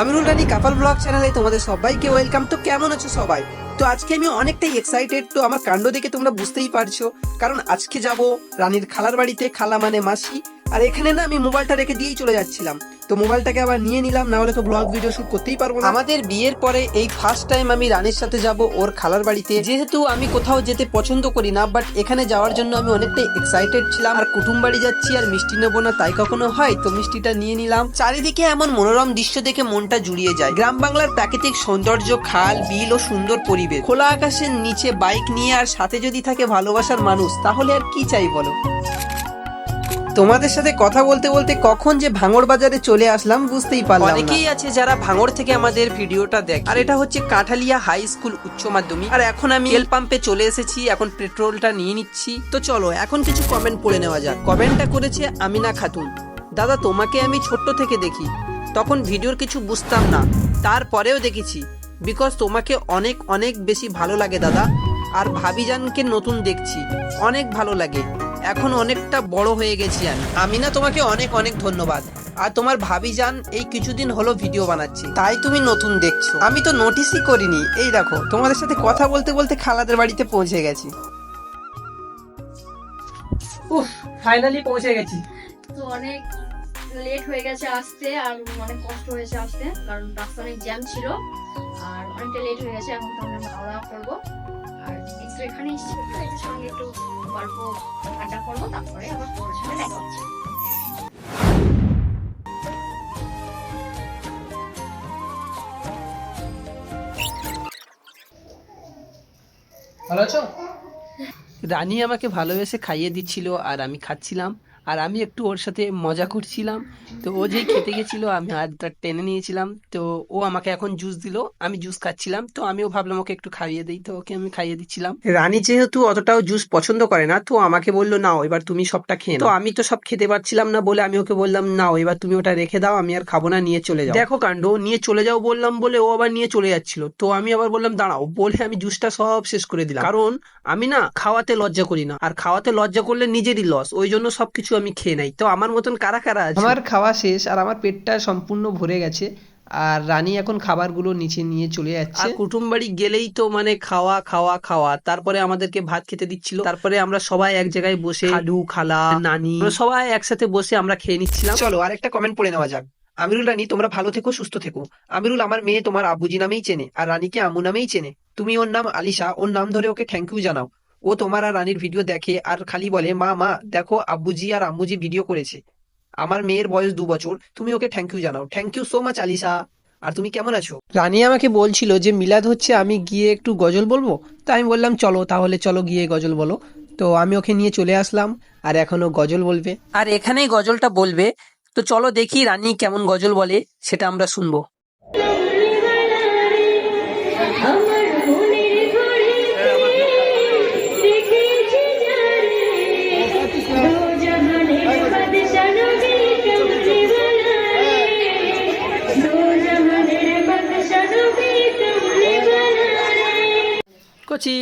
আমিরুল রানী couple blog চ্যানেলে তোমাদের সবাইকে ওয়েলকাম। তো কেমন আছো সবাই? তো আজকে আমি অনেকটাই এক্সাইটেড তো আমার কাণ্ড দেখে তোমরা বুঝতেই পারছ। কারণ আজকে যাব রানীর খালার বাড়িতে, খালা মানে মাসি। আর এখানে না আমি মোবাইলটা রেখে দিয়েই চলে যাচ্ছিলাম। তো মোবাইলটাকে আবার নিয়ে নিলাম না হলে তো ব্লগ ভিডিও শুট করতেই পারব না। আমাদের বিয়ের পরে এই ফার্স্ট টাইম আমি রানীর সাথে যাব ওর খালার বাড়িতে। যেহেতু আমি কোথাও যেতে পছন্দ করি না বাট এখানে যাওয়ার জন্য আমি অনেকটাই এক্সাইটেড ছিলাম। আর কুটুম বাড়ি যাচ্ছি আর মিষ্টি নেব না তাই কখনো হয়, তো মিষ্টিটা নিয়ে নিলাম। চারিদিকে এমন মনোরম দৃশ্য দেখে মনটা জুড়িয়ে যায়। গ্রাম বাংলার প্রাকৃতিক সৌন্দর্য, খাল, বিল ও সুন্দর পরিবেশ। খোলা আকাশের নিচে বাইক নিয়ে আর সাথে যদি থাকে ভালোবাসার মানুষ, তাহলে আর কি চাই বলো? তোমাদের সাথে কথা বলতে বলতে কখন যে ভাঙড় বাজারে চলে আসলাম বুঝতেই পারলাম অনেকেই আছে যারা ভাঙড় থেকে আমাদের ভিডিওটা দেখে। আর এটা হচ্ছে কাঠালিয়া হাই স্কুল উচ্চ মাধ্যমিক। আর এখন আমি তেল পাম্পে চলে এসেছি, এখন পেট্রোলটা নিয়ে নিচ্ছি। তো চলো, এখন কিছু কমেন্ট পড়ে নেওয়া যাক। কমেন্টটা করেছে আমিনা খাতুন। দাদা, তোমাকে আমি ছোট্ট থেকে দেখি। তখন ভিডিওর কিছু বুঝতাম না। তারপরেও দেখেছি। বিকজ তোমাকে অনেক অনেক বেশি ভালো লাগে, দাদা। আর ভাবিজানকে নতুন দেখছি। অনেক ভালো লাগে। এখন অনেকটা বড় হয়ে গেছি আমি। আমি না তোমাকে অনেক অনেক ধন্যবাদ। আর তোমার ভাবিজান এই কিছুদিন হলো ভিডিও বানাচ্ছি। তাই তুমি নতুন দেখছ। আমি তো নোটিসই করিনি। এই দেখো তোমাদের সাথে কথা বলতে বলতে খালাদের বাড়িতে পৌঁছে গেছি। উফ ফাইনালি পৌঁছে গেছি। তো অনেক লেট হয়ে গেছে আসতে আর অনেক কষ্ট হয়েছে আসতে কারণ রাস্তা অনেক জ্যাম ছিল। আর অনেকটা লেট হয়ে গেছে এখন তো আমরা খাওয়া দাওয়া করব। আর একটু এখানে সঙ্গে একটু গল্প করব তারপরে আবার তোমার সাথে দেখা হচ্ছে। ভালো আছো? রানী আমাকে ভালোবেসে খাইয়ে দিচ্ছিল আর আমি খাচ্ছিলাম। আর আমি একটু ওর সাথে মজা করছিলাম। তো ও যেই খেতে গেছিল আমি হাতটা টেনে নিয়েছিলাম। তো ও আমাকে এখন জুস দিল আমি জুস খাচ্ছিলাম। তো আমিও ভাবলাম ওকে একটু খাইয়ে দিই তো ওকে আমি খাইয়ে দিচ্ছিলাম। রানী যেহেতু অতটাও জুস পছন্দ করে না তো আমাকে বলল নাও এবার তুমি সবটা খেয়ে তো আমি তো সব খেতে পারছিলাম না বলে আমি ওকে বললাম নাও এবার তুমি ওটা রেখে দাও আমি আর খাব না নিয়ে চলে যাও। দেখো কাণ্ড নিয়ে চলে যাও বললাম বলে ও আবার নিয়ে চলে যাচ্ছিল। তো আমি আবার বললাম দাঁড়াও বলে আমি জুসটা সব শেষ করে দিলাম। কারণ আমি না খাওয়াতে লজ্জা করি না আর খাওয়াতে লজ্জা করলে নিজেরই লস ওই জন্য সবকিছু আমি খেয়ে নাই। তো আমার মতন কারা কারা আছে? আমার খাওয়া শেষ আর আমার পেটটা সম্পূর্ণ ভরে গেছে আর রানী এখন খাবারগুলো নিচে নিয়ে চলে যাচ্ছে। আর কুটুম বাড়ি গেলেই তো মানে খাওয়া খাওয়া খাওয়া। তারপরে আমাদেরকে ভাত খেতে দিচ্ছিল। তারপরে আমরা সবাই এক জায়গায় বসে খালু খালা নানি আমরা সবাই একসাথে বসে আমরা খেয়ে নিচ্ছিলাম। চলো আরেকটা কমেন্ট পড়ে নেওয়া যাক। আমিরুল রানী তোমরা ভালো থেকো সুস্থ থেকো। আমিরুল আমার মেয়ে তোমার আবুজি নামেই চেনে আর রানীকে আমু নামেই চেনে। তুমি ওর নাম আলিশা ওর নাম ধরে ওকে থ্যাংক ইউ জানাও। ও তোমার আর রানীর ভিডিও দেখে আর খালি বলে, মা মা, দেখো আব্বুজি আর আম্মুজি ভিডিও করেছে। আমার মেয়ের বয়স দু বছর, তুমি ওকে থ্যাংক ইউ জানাও। Thank you so much Alisa আর তুমি কেমন আছো? রানী আমাকে বলছিল যে, মিলাদ হচ্ছে, আমি গিয়ে একটু গজল বলব? তা আমি বললাম, চলো, তাহলে চলো গিয়ে গজল বলো। তো আমি ওকে নিয়ে চলে আসলাম, আর এখনও গজল বলবে। আর এখানেই গজলটা বলবে। তো চলো দেখি রানী কেমন গজল বলে, সেটা আমরা শুনব। কচি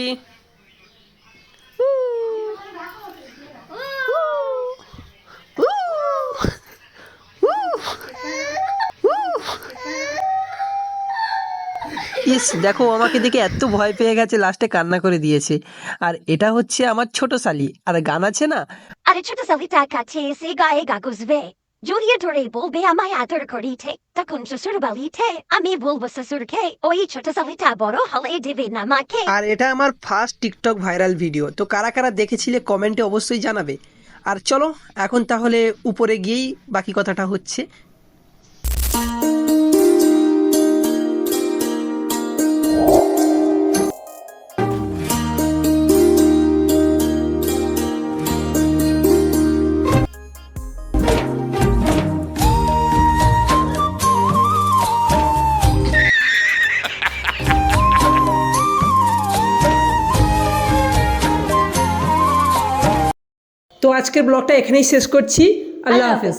ইস দেখো আমাকে দেখে এত ভয় পেয়ে গেছে লাস্টে কান্না করে দিয়েছে। আর এটা হচ্ছে আমার ছোট শালি। আর গান আছে না? আরে ছোট সালিটা কাছে এসে গায়ে গা গুজবে জড়িয়ে ধরে বলবে আমায় আদর করিতে তখন শ্বশুর বাড়িতে আমি বলব শ্বশুরকে ওই ছোট সালিটা বড় হলে দেবে না মাকে আর এটা আমার ফার্স্ট টিকটক ভাইরাল ভিডিও তো কারা কারা দেখেছিলে, কমেন্টে অবশ্যই জানাবে। আর চলো, এখন তাহলে উপরে গিয়েই বাকি কথাটা হচ্ছে। তো আজকের ব্লগটা এখানেই শেষ করছি। আল্লাহ হাফেজ।